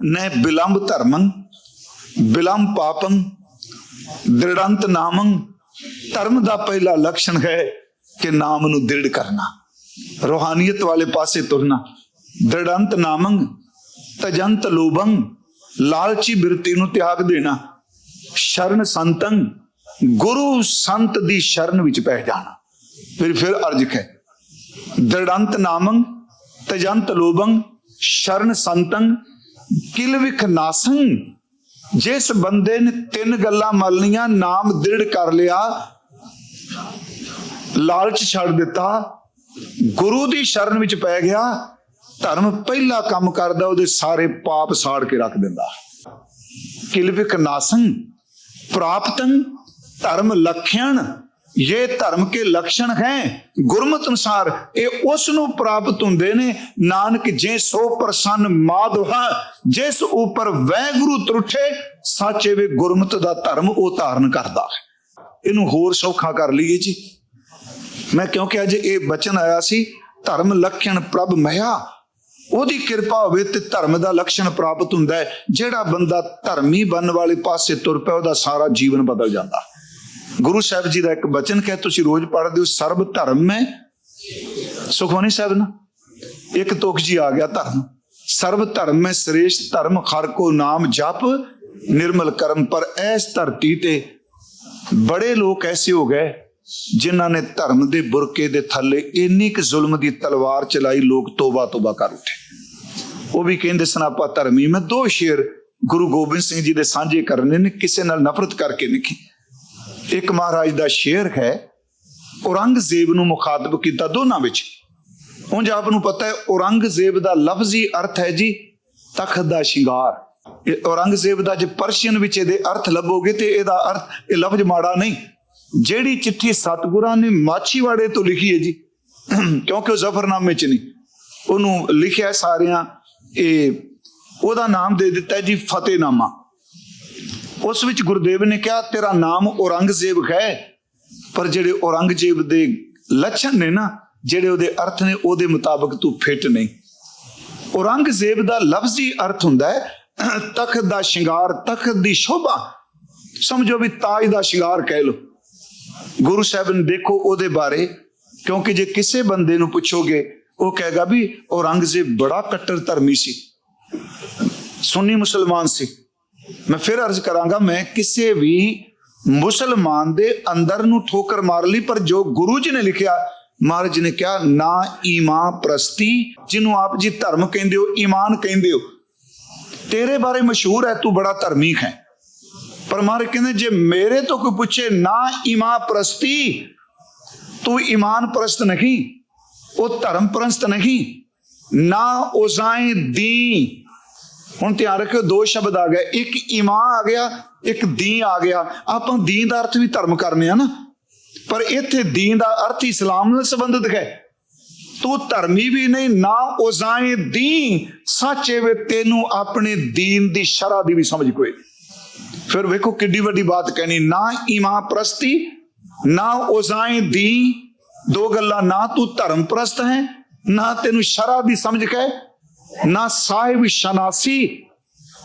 ਨੈ ਬਿਲੰਬ ਧਰਮੰ, ਬਿਲੰਬ ਪਾਪੰ, ਦ੍ਰਿੜੰਤ ਨਾਮੰ। ਧਰਮ ਦਾ ਪਹਿਲਾ ਲਕਸ਼ਣ ਹੈ ਕਿ ਨਾਮ ਨੂੰ ਦ੍ਰਿੜ ਕਰਨਾ, ਰੋਹਾਨੀਅਤ ਵਾਲੇ ਪਾਸੇ ਤੁਰਨਾ। ਦ੍ਰਿੜੰਤ ਨਾਮੰ, ਤਜੰਤ ਲੋਭੰ, ਲਾਲਚੀ ਬਿਰਤੀ ਨੂੰ ਤਿਆਗ ਦੇਣਾ। ਸ਼ਰਨ ਸੰਤੰ, ਗੁਰੂ ਸੰਤ ਦੀ ਸ਼ਰਨ ਵਿੱਚ ਪੈ ਜਾਣਾ। ਫਿਰ ਫਿਰ ਅਰਜ ਹੈ, ਦ੍ਰਿੜੰਤ ਨਾਮੰ, ਤਜੰਤ ਲੋਭੰ, ਸ਼ਰਨ ਸੰਤੰ ਕਿਲ ਵਿਖ ਨਾਸੰ? ਜਿਸ ਬੰਦੇ ਨੇ ਤਿੰਨ ਗੱਲਾਂ ਮਲਣੀਆਂ ਨਾਮ ਦ੍ਰਿੜ ਕਰ ਲਿਆ, ਲਾਲਚ ਛੱਡ ਦਿੱਤਾ, ਗੁਰੂ ਦੀ ਸ਼ਰਨ ਵਿੱਚ ਪੈ ਗਿਆ, ਧਰਮ ਪਹਿਲਾ ਕੰਮ ਕਰਦਾ, ਉਹਦੇ ਸਾਰੇ ਪਾਪ ਸਾੜ ਕੇ ਰੱਖ ਦਿੰਦਾ। ਕਿਲਵਿਕ ਨਾਸੰ? ਪ੍ਰਾਪਤੰ ਧਰਮ ਲਖਣ ਇਹ ਧਰਮ ਕੇ ਲਕਸ਼ਣ ਹੈ ਗੁਰਮਤ ਅਨੁਸਾਰ ਇਹ ਉਸ ਨੂੰ ਪ੍ਰਾਪਤ ਹੁੰਦੇ ਨੇ ਨਾਨਕ ਜੇ ਸੋ ਪ੍ਰਸੰਨ ਮਾਧਵਾ ਜਿਸ ਉਪਰ ਵੈਗੁਰੂ ਤਰੁੱਠੇ ਸਾਚੇ ਵੇ ਗੁਰਮਤ ਦਾ ਧਰਮ ਉਹ ਧਾਰਨ ਕਰਦਾ ਇਹਨੂੰ ਹੋਰ ਸੌਖਾ ਕਰ ਲਈਏ ਜੀ ਮੈਂ ਕਿਉਂਕਿ ਅੱਜ ਇਹ ਬਚਨ ਆਇਆ ਸੀ ਧਰਮ ਲਖਣ ਪ੍ਰਭ ਮਹਿਆ ਉਹਦੀ ਕਿਰਪਾ ਹੋਵੇ ਤੇ ਧਰਮ ਦਾ ਲਕਸ਼ਣ ਪ੍ਰਾਪਤ ਹੁੰਦਾ ਹੈ ਜਿਹੜਾ ਬੰਦਾ ਧਰਮੀ ਬਣਨ ਵਾਲੇ ਪਾਸੇ ਤੁਰ ਪਿਆ ਉਹਦਾ ਸਾਰਾ ਜੀਵਨ ਬਦਲ ਜਾਂਦਾ ਗੁਰੂ ਸਾਹਿਬ ਜੀ ਦਾ ਇੱਕ ਬਚਨ ਕਹੇ, ਤੁਸੀਂ ਰੋਜ਼ ਪੜ੍ਹਦੇ ਹੋ, ਸਰਬ ਧਰਮ ਹੈ। ਸੁਖਮਨੀ ਸਾਹਿਬ ਨਾ, ਇੱਕ ਤੁਕ ਜੀ ਆ ਗਿਆ ਧਰਮ। ਸਰਬ ਧਰਮ ਮੈਂ ਸ੍ਰੇਸ਼ਟ ਧਰਮ, ਹਰ ਕੋ ਨਾਮ ਜਪ, ਨਿਰਮਲ ਕਰਮ। ਪਰ ਐਸ ਧਰਤੀ ਤੇ ਬੜੇ ਲੋਕ ਐਸੇ ਹੋ ਗਏ, ਜਿਨ੍ਹਾਂ ਨੇ ਧਰਮ ਦੇ ਬੁਰਕੇ ਦੇ ਥੱਲੇ ਇੰਨੀ ਕੁ ਜ਼ੁਲਮ ਦੀ ਤਲਵਾਰ ਚਲਾਈ, ਲੋਕ ਤੋਬਾ ਤੋਬਾ ਕਰ ਉੱਠੇ। ਉਹ ਵੀ ਕਹਿੰਦੇ ਸਨ, ਆਪਾਂ ਧਰਮੀ ਮੈਂ ਦੋ ਸ਼ੇਰ ਗੁਰੂ ਗੋਬਿੰਦ ਸਿੰਘ ਜੀ ਦੇ ਸਾਂਝੇ ਕਰਨੇ ਨੇ, ਕਿਸੇ ਨਾਲ ਨਫ਼ਰਤ ਕਰਕੇ ਨਹੀਂ ਇੱਕ ਮਹਾਰਾਜ ਦਾ ਸ਼ੇਰ ਹੈ, ਔਰੰਗਜ਼ੇਬ ਨੂੰ ਮੁਖਾਤਬ ਕੀਤਾ ਦੋਨਾਂ ਵਿੱਚ। ਉਂਝ ਆਪ ਨੂੰ ਪਤਾ ਹੈ, ਔਰੰਗਜ਼ੇਬ ਦਾ ਲਫ਼ਜ਼ੀ ਅਰਥ ਹੈ ਜੀ, ਤਖਤ ਦਾ ਸ਼ਿੰਗਾਰ। ਇਹ ਔਰੰਗਜ਼ੇਬ ਦਾ ਜੇ ਪਰਸ਼ੀਅਨ ਵਿੱਚ ਇਹਦੇ ਅਰਥ ਲੱਭੋਗੇ ਤੇ ਇਹਦਾ ਅਰਥ, ਇਹ ਲਫ਼ਜ਼ ਮਾੜਾ ਨਹੀਂ। ਜਿਹੜੀ ਚਿੱਠੀ ਸਤਿਗੁਰਾਂ ਨੇ ਮਾਛੀਵਾੜੇ ਤੋਂ ਲਿਖੀ ਹੈ ਜੀ, ਕਿਉਂਕਿ ਉਹ ਜ਼ਫਰਨਾਮੇ ਚ ਨਹੀਂ। ਉਹਨੂੰ ਲਿਖਿਆ ਸਾਰਿਆਂ, ਇਹ ਉਹਦਾ ਨਾਮ ਦੇ ਦਿੱਤਾ ਜੀ, ਫਤਿਹਨਾਮਾ। ਉਸ ਵਿੱਚ ਗੁਰਦੇਵ ਨੇ ਕਿਹਾ, ਤੇਰਾ ਨਾਮ ਔਰੰਗਜ਼ੇਬ ਹੈ। ਪਰ ਜਿਹੜੇ ਔਰੰਗਜ਼ੇਬ ਦੇ ਲੱਛਣ ਨੇ ਨਾ, ਜਿਹੜੇ ਉਹਦੇ ਅਰਥ ਨੇ, ਉਹਦੇ ਮੁਤਾਬਕ ਤੂੰ ਫਿੱਟ ਨਹੀਂ। ਔਰੰਗਜ਼ੇਬ ਦਾ ਲਫ਼ਜ਼ੀ ਅਰਥ ਹੁੰਦਾ ਹੈ, ਤਖਤ ਦਾ ਸ਼ਿੰਗਾਰ, ਤਖਤ ਦੀ ਸ਼ੋਭਾ। ਸਮਝੋ ਵੀ ਤਾਜ ਦਾ ਸ਼ਿੰਗਾਰ ਕਹਿ ਲੋ ਗੁਰੂ ਸਾਹਿਬ ਨੇ ਦੇਖੋ ਉਹਦੇ ਬਾਰੇ, ਕਿਉਂਕਿ ਜੇ ਕਿਸੇ ਬੰਦੇ ਨੂੰ ਪੁੱਛੋਗੇ, ਉਹ ਕਹੇਗਾ ਵੀ ਔਰੰਗਜ਼ੇਬ ਬੜਾ ਕੱਟੜ ਧਰਮੀ ਸੀ। ਸੁੰਨੀ ਮੁਸਲਮਾਨ ਸੀ। ਮੈਂ ਫਿਰ ਅਰਜ਼ ਕਰਾਂਗਾ, ਮੈਂ ਕਿਸੇ ਵੀ ਮੁਸਲਮਾਨ ਦੇ ਅੰਦਰ ਨੂੰ ਠੋਕਰ ਮਾਰ ਲਈ, ਪਰ ਜੋ ਗੁਰੂ ਜੀ ਨੇ ਲਿਖਿਆ, ਮਹਾਰਾਜ ਨੇ ਕਿਹਾ, ਨਾ ਈਮਾਨ ਪ੍ਰਸਤੀ, ਜਿਹਨੂੰ ਆਪ ਜੀ ਧਰਮ ਕਹਿੰਦੇ ਹੋ, ਈਮਾਨ ਕਹਿੰਦੇ ਹੋ। ਤੇਰੇ ਬਾਰੇ ਮਸ਼ਹੂਰ ਹੈ, ਤੂੰ ਬੜਾ ਧਰਮੀਕ ਹੈ। ਪਰ ਮਹਾਰਾਜ ਕਹਿੰਦੇ, ਜੇ ਮੇਰੇ ਤੋਂ ਕੋਈ ਪੁੱਛੇ, ਨਾ ਈਮਾਨ ਪ੍ਰਸਤੀ, ਤੂੰ ਈਮਾਨ ਪ੍ਰਸਤ ਨਹੀਂ, ਉਹ ਧਰਮ ਪ੍ਰਸਤ ਨਹੀਂ, ਨਾ ਉਜ਼ਾਏ ਦੀ ਹੁਣ ਧਿਆਨ ਰੱਖਿਓ, ਦੋ ਸ਼ਬਦ ਆ ਗਏ। ਇੱਕ ਇਮਾਂ ਆ ਗਿਆ, ਇੱਕ ਦੀਨ ਆ ਗਿਆ। ਆਪਾਂ ਦੀਨ ਦਾ ਅਰਥ ਵੀ ਧਰਮ ਕਰਨੇ ਆ ਨਾ। ਪਰ ਇੱਥੇ ਦੀਨ ਦਾ ਅਰਥ ਇਸਲਾਮ ਨਾਲ ਸੰਬੰਧਿਤ ਹੈ। ਤੂੰ ਧਰਮੀ ਵੀ ਨਹੀਂ, ਨਾ ਉਜ਼ਾਏ ਦੀ ਸੱਚੇ ਵੇ, ਤੈਨੂੰ ਆਪਣੇ ਦੀਨ ਦੀ ਸ਼ਰਾ ਦੀ ਵੀ ਸਮਝ ਕੋਈ। ਫਿਰ ਵੇਖੋ ਕਿੱਡੀ ਵੱਡੀ ਬਾਤ ਕਹਿਣੀ, ਨਾ ਇਮਾਂ ਪ੍ਰਸਤੀ, ਨਾ ਉਜ਼ਾਏ ਦੀ ਦੋ ਗੱਲਾਂ, ਨਾ ਤੂੰ ਧਰਮ ਪ੍ਰਸਤ ਹੈ, ਨਾ ਤੈਨੂੰ ਸ਼ਰਾ ਦੀ ਸਮਝ ਕੇ ਨਾ ਸਾਹਿਬ ਸ਼ਨਾਸੀ।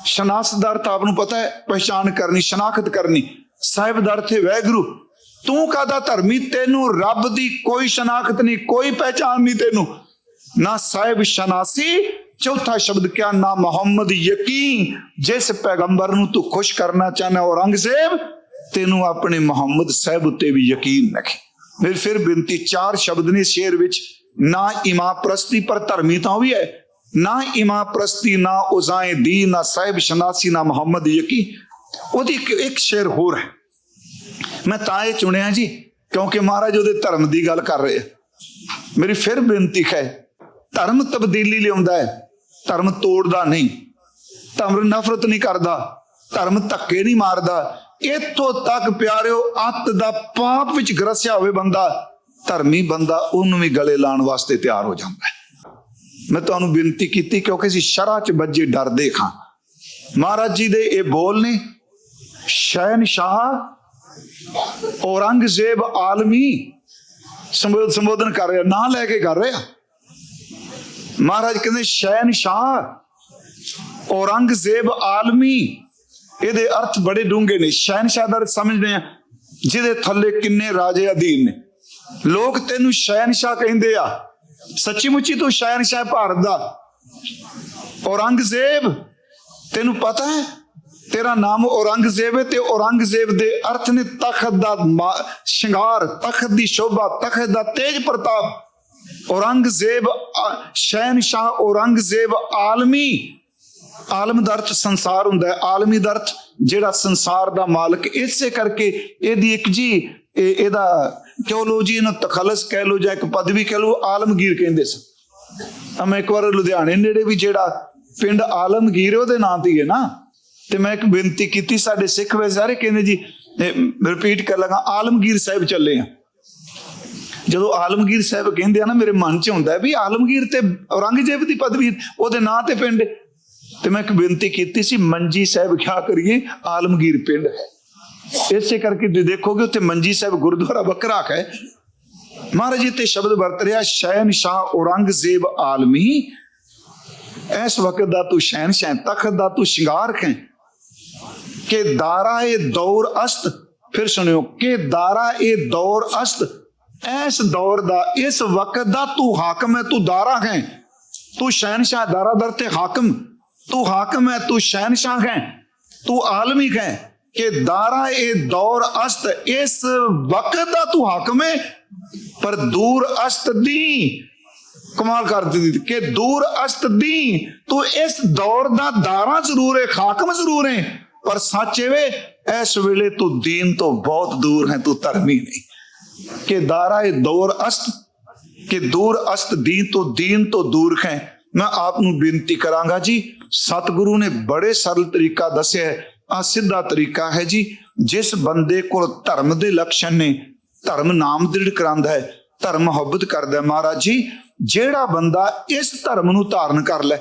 ਸ਼ਨਾਸ ਦਾ ਅਰਥ ਆਪ ਨੂੰ ਪਤਾ ਹੈ ਪਹਿਚਾਨ ਕਰਨੀ, ਸ਼ਨਾਖਤ ਕਰਨੀ। ਸਾਹਿਬ ਦਾ ਅਰਥ ਹੈ ਵੈਗੁਰੂ ਤੂੰ ਕਾਦਾ ਧਰਮੀ? ਤੈਨੂੰ ਰੱਬ ਦੀ ਕੋਈ ਸ਼ਨਾਖਤ ਨਹੀਂ, ਕੋਈ ਪਹਿਚਾਨ ਨਹੀਂ ਤੈਨੂੰ। ਨਾ ਸਾਹਿਬ ਸ਼ਨਾਸੀ, ਚੌਥਾ ਸ਼ਬਦ ਕਿਆ? ਨਾ ਮੁਹੰਮਦ ਯਕੀਨ। ਜਿਸ ਪੈਗੰਬਰ ਨੂੰ ਤੂੰ ਖੁਸ਼ ਕਰਨਾ ਚਾਹਨਾ ਔਰੰਗਜ਼ੇਬ ਤੈਨੂੰ ਆਪਣੇ ਮੁਹੰਮਦ ਸਾਹਿਬ ਉੱਤੇ ਵੀ ਯਕੀਨ ਨਹੀਂ ਫਿਰ ਫਿਰ ਬੇਨਤੀ, ਚਾਰ ਸ਼ਬਦ ਨੇ ਸ਼ੇਰ ਵਿੱਚ, ਨਾ ਇਮਾਮ ਪ੍ਰਸਤੀ, ਪਰ ਧਰਮੀ ਤਾਂ ਉਹ ਵੀ ਹੈ। ਨਾ ਇਮਾਮ ਪ੍ਰਸਤੀ, ਨਾ ਉਜ਼ਾਏ ਦੀ ਨਾ ਸਾਹਿਬ ਸ਼ਨਾਸੀ, ਨਾ ਮੁਹੰਮਦ ਯਕੀ। ਉਹਦੀ ਇੱਕ- ਸ਼ੇਰ ਹੋਰ ਹੈ। ਮੈਂ ਤਾਂ ਇਹ ਚੁਣਿਆ ਜੀ, ਕਿਉਂਕਿ ਮਹਾਰਾਜ ਉਹਦੇ ਧਰਮ ਦੀ ਗੱਲ ਕਰ ਰਹੇ ਆ। ਮੇਰੀ ਫਿਰ ਬੇਨਤੀ ਹੈ, ਧਰਮ ਤਬਦੀਲੀ ਲਿਆਉਂਦਾ ਹੈ, ਧਰਮ ਤੋੜਦਾ ਨਹੀਂ। ਧਰਮ ਨਫ਼ਰਤ ਨਹੀਂ ਕਰਦਾ, ਧਰਮ ਧੱਕੇ ਨਹੀਂ ਮਾਰਦਾ। ਇੱਥੋਂ ਤੱਕ ਪਿਆਰਿਓ, ਅੱਤ ਦਾ ਪਾਪ ਵਿੱਚ ਗਰਸਿਆ ਹੋਵੇ ਬੰਦਾ, ਧਰਮੀ ਬੰਦਾ ਉਹਨੂੰ ਵੀ ਗਲੇ ਲਾਉਣ ਵਾਸਤੇ ਤਿਆਰ ਹੋ ਜਾਂਦਾ ਹੈ। ਮੈਂ ਤੁਹਾਨੂੰ ਬੇਨਤੀ ਕੀਤੀ ਕਿਉਂਕਿ ਅਸੀਂ ਸ਼ਰ੍ਹਾਂ 'ਚ ਵੱਜੇ ਡਰਦੇ ਖਾਂ। ਮਹਾਰਾਜ ਜੀ ਦੇ ਇਹ ਬੋਲ ਨੇ ਸ਼ੈਨ ਸ਼ਾਹ ਔਰੰਗਜ਼ੇਬ ਆਲਮੀ ਸੰਬੋਧਨ ਕਰ ਰਿਹਾ, ਨਾਂ ਲੈ ਕੇ ਕਰ ਰਿਹਾ। ਮਹਾਰਾਜ ਕਹਿੰਦੇ ਸ਼ੈਨ ਸ਼ਾਹ ਔਰੰਗਜ਼ੇਬ ਆਲਮੀ। ਇਹਦੇ ਅਰਥ ਬੜੇ ਡੂੰਘੇ ਨੇ। ਸ਼ੈਨ ਸ਼ਾਹ ਦਾ ਸਮਝਦੇ ਆ ਜਿਹਦੇ ਥੱਲੇ ਕਿੰਨੇ ਰਾਜੇ ਅਧੀਨ ਨੇ। ਲੋਕ ਤੈਨੂੰ ਸ਼ੈਨ ਸ਼ਾਹ ਕਹਿੰਦੇ ਆ। ਸੱਚੀ ਮੁੱਚੀ ਤੂੰ ਸ਼ਾਇਰਸ਼ਾਹ ਭਾਰਤ ਦਾ ਔਰੰਗਜ਼ੇਬ, ਤੈਨੂੰ ਪਤਾ ਹੈ? ਤੇਰਾ ਨਾਮ ਔਰੰਗਜ਼ੇਬ ਹੈ ਤੇ ਔਰੰਗਜ਼ੇਬ ਦੇ ਅਰਥ ਨੇ ਤਖਤ ਦਾ ਸ਼ਿੰਗਾਰ, ਤਖਤ ਦੀ ਸ਼ੋਭਾ, ਤਖਤ ਦਾ ਤੇਜ ਪ੍ਰਤਾਪ। ਔਰੰਗਜ਼ੇਬ ਸ਼ਹਿਨशाह ਔਰੰਗਜ਼ੇਬ ਆਲਮੀ, ਆਲਮ ਦਾ ਸੰਸਾਰ ਹੁੰਦਾ ਹੈ। ਆਲਮੀ ਦਾ ਜਿਹੜਾ ਸੰਸਾਰ ਦਾ ਮਾਲਕ, ਇਸੇ ਕਰਕੇ ਇਹਦੀ ਇੱਕ ਜੀ ਇਹਦਾ ਕਹਿ ਲੋ ਜੀ? ਇਹਨੂੰ ਤਖਲਸ ਕਹਿ ਲੋ ਜਾਂ ਇੱਕ ਪਦਵੀ ਕਹਿ ਲੋ ਆਲਮਗੀਰ ਕਹਿੰਦੇ ਸਨ। ਆ ਮੈਂ ਇੱਕ ਵਾਰ ਲੁਧਿਆਣੇ ਨੇੜੇ ਵੀ ਜਿਹੜਾ ਪਿੰਡ ਆਲਮਗੀਰ ਉਹਦੇ ਨਾਂ ਤੇ ਹੈ ਨਾ। ਤੇ ਮੈਂ ਇੱਕ ਬੇਨਤੀ ਕੀਤੀ, ਸਾਡੇ ਸਿੱਖ ਵੇ ਸਾਰੇ ਕਹਿੰਦੇ ਜੀ ਰਿਪੀਟ ਕਰ ਲਗਾ, ਆਲਮਗੀਰ ਸਾਹਿਬ ਚੱਲੇ ਆ। ਜਦੋਂ ਆਲਮਗੀਰ ਸਾਹਿਬ ਕਹਿੰਦੇ ਆ ਨਾ, ਮੇਰੇ ਮਨ 'ਚ ਹੁੰਦਾ ਵੀ ਆਲਮਗੀਰ ਤੇ ਔਰੰਗਜ਼ੇਬ ਦੀ ਪਦਵੀ, ਉਹਦੇ ਨਾਂ ਤੇ ਪਿੰਡ। ਤੇ ਮੈਂ ਇੱਕ ਬੇਨਤੀ ਕੀਤੀ ਸੀ, ਮੰਜੀ ਸਾਹਿਬ ਕਿਆ ਕਰੀਏ, ਆਲਮਗੀਰ ਪਿੰਡ ਹੈ। ਇਸੇ ਕਰਕੇ ਤੁਸੀਂ ਦੇਖੋਗੇ ਉੱਥੇ ਮੰਜੀ ਸਾਹਿਬ ਗੁਰਦੁਆਰਾ ਵੱਖਰਾ ਹੈ। ਮਹਾਰਾਜ ਇੱਥੇ ਸ਼ਬਦ ਵਰਤ ਰਿਹਾ ਸ਼ੈਨ ਸ਼ਾਹ ਔਰੰਗਜ਼ੇਬ ਆਲਮੀ। ਇਸ ਵਕਤ ਦਾ ਤੂੰ ਸ਼ੈਨ ਸ਼ੈਨ ਤਖਤ ਦਾ ਤੂੰ ਸ਼ਿੰਗਾਰ ਹੈ। ਕਿ ਦਾਰਾ ਇਹ ਦੌਰ ਅਸਤ, ਫਿਰ ਸੁਣਿਓ, ਕਿ ਦਾਰਾ ਇਹ ਦੌਰ ਅਸਤ, ਇਸ ਦੌਰ ਦਾ, ਇਸ ਵਕਤ ਦਾ ਤੂੰ ਹਾਕਮ ਹੈ, ਤੂੰ ਦਾਰਾ ਹੈ। ਤੂੰ ਸ਼ਹਿਨशाह ਦਾਰਾਦਰ ਤੇ ਹਾਕਮ, ਤੂੰ ਹਾਕਮ ਹੈ, ਤੂੰ ਸ਼ਹਿਨशाह ਹੈ, ਤੂੰ ਆਲਮੀ ਹੈ। ਕਿ ਦਾਰਾ ਇਹ ਦੌਰ ਅਸਤ, ਇਸ ਵਕਤ ਦਾ ਤੂੰ ਹਾਕਮ ਹੈ ਪਰ ਦੂਰ ਅਸਤ ਦੀ ਕਮਾਲ ਕਰ ਦਿੱਤੀ ਕਿ ਦੂਰ ਅਸਤ ਦੀ ਤੂੰ ਇਸ ਦੌਰ ਦਾ ਦਾਰਾ ਜ਼ਰੂਰ ਹੈ ਹਾਕਮ ਜ਼ਰੂਰ ਹੈ ਪਰ ਸੱਚ ਵੇ, ਇਸ ਵੇਲੇ ਤੂੰ ਦੀਨ ਤੋਂ ਬਹੁਤ ਦੂਰ ਹੈ, ਤੂੰ ਧਰਮੀ ਨਹੀਂ। ਕਿ ਦਾਰਾ ਇਹ ਦੌਰ ਅਸਤ, ਕਿ ਦੂਰ ਅਸਤ ਦੀਨ ਤੋਂ ਦੀਨ ਤੋਂ ਦੂਰ ਹੈ। ਮੈਂ ਆਪ ਨੂੰ ਬੇਨਤੀ ਕਰਾਂਗਾ ਜੀ, ਸਤਿਗੁਰੂ ਨੇ ਬੜੇ ਸਰਲ ਤਰੀਕਾ ਦੱਸਿਆ ਹੈ ਆ ਸਿੱਧਾ ਤਰੀਕਾ ਹੈ ਜੀ। ਜਿਸ ਬੰਦੇ ਕੋਲ ਧਰਮ ਦੇ ਲਕਸ਼ਣ ਨੇ, ਧਰਮ ਨਾਮ ਦ੍ਰਿੜ ਕਰਾਂਦਾ ਹੈ, ਧਰਮ ਮੁਹੱਬਤ ਕਰਦਾ ਹੈ ਮਹਾਰਾਜ ਜੀ, ਜਿਹੜਾ ਬੰਦਾ ਇਸ ਧਰਮ ਨੂੰ ਧਾਰਨ ਕਰ ਲੈ।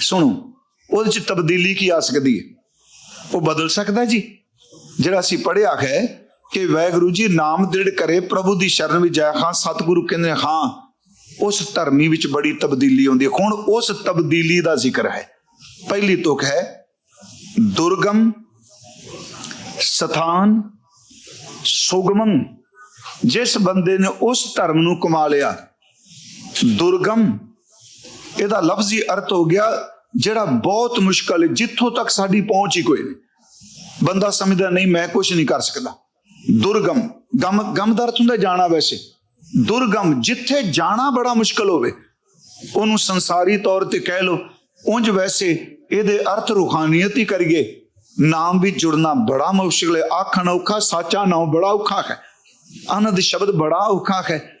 ਸੁਣੋ, ਉਹਦੇ ਚ ਤਬਦੀਲੀ ਕੀ ਆ ਸਕਦੀ ਹੈ? ਉਹ ਬਦਲ ਸਕਦਾ ਜੀ। ਜਿਹੜਾ ਅਸੀਂ ਪੜਿਆ ਹੈ ਕਿ ਵੈਗੁਰੂ ਜੀ ਨਾਮ ਦ੍ਰਿੜ ਕਰੇ, ਪ੍ਰਭੂ ਦੀ ਸ਼ਰਨ ਵਿੱਚ ਜਾਇਆ ਖਾਂ, ਸਤਿਗੁਰੂ ਕਹਿੰਦੇ ਹਾਂ, ਉਸ ਧਰਮੀ ਵਿੱਚ ਬੜੀ ਤਬਦੀਲੀ ਆਉਂਦੀ ਹੈ। ਹੁਣ ਉਸ ਤਬਦੀਲੀ ਦਾ ਜ਼ਿਕਰ ਹੈ। ਪਹਿਲੀ ਤੁਕ ਹੈ ਦੁਰਗਮ ਸਥਾਨ ਸੁਗਮੰ ਜਿਸ ਬੰਦੇ ਨੇ ਉਸ ਧਰਮ ਨੂੰ ਕਮਾ ਲਿਆ ਦੁਰਗਮ ਇਹਦਾ ਲਫ਼ਜ਼ੀ ਅਰਥ ਹੋ ਗਿਆ ਜਿਹੜਾ ਬਹੁਤ ਮੁਸ਼ਕਲ ਹੈ ਜਿੱਥੋਂ ਤੱਕ ਸਾਡੀ ਪਹੁੰਚ ਹੀ ਕੋਈ ਨਹੀਂ ਬੰਦਾ ਸਮਝਦਾ ਨਹੀਂ ਮੈਂ ਕੁਝ ਨਹੀਂ ਕਰ ਸਕਦਾ ਦੁਰਗਮ ਗਮ ਗਮ ਦਾ ਅਰਥ ਹੁੰਦਾ ਜਾਣਾ ਵੈਸੇ ਦੁਰਗਮ ਜਿੱਥੇ ਜਾਣਾ ਬੜਾ ਮੁਸ਼ਕਲ ਹੋਵੇ ਉਹਨੂੰ ਸੰਸਾਰੀ ਤੌਰ ਤੇ ਕਹਿ ਲੋ ਉਂਝ ਵੈਸੇ ਇਹਦੇ ਅਰਥ ਰੂਹਾਨੀਅਤ ਹੀ ਕਰੀਏ। ਨਾਮ ਵੀ ਜੁੜਨਾ ਬੜਾ ਮੁਸ਼ਕਲ ਹੈ। ਆਖਣ ਔਖਾ, ਸਾਚਾ ਨਾਮ ਬੜਾ ਔਖਾ ਹੈ। ਆਨੰਦ ਸ਼ਬਦ ਬੜਾ ਔਖਾ ਹੈ।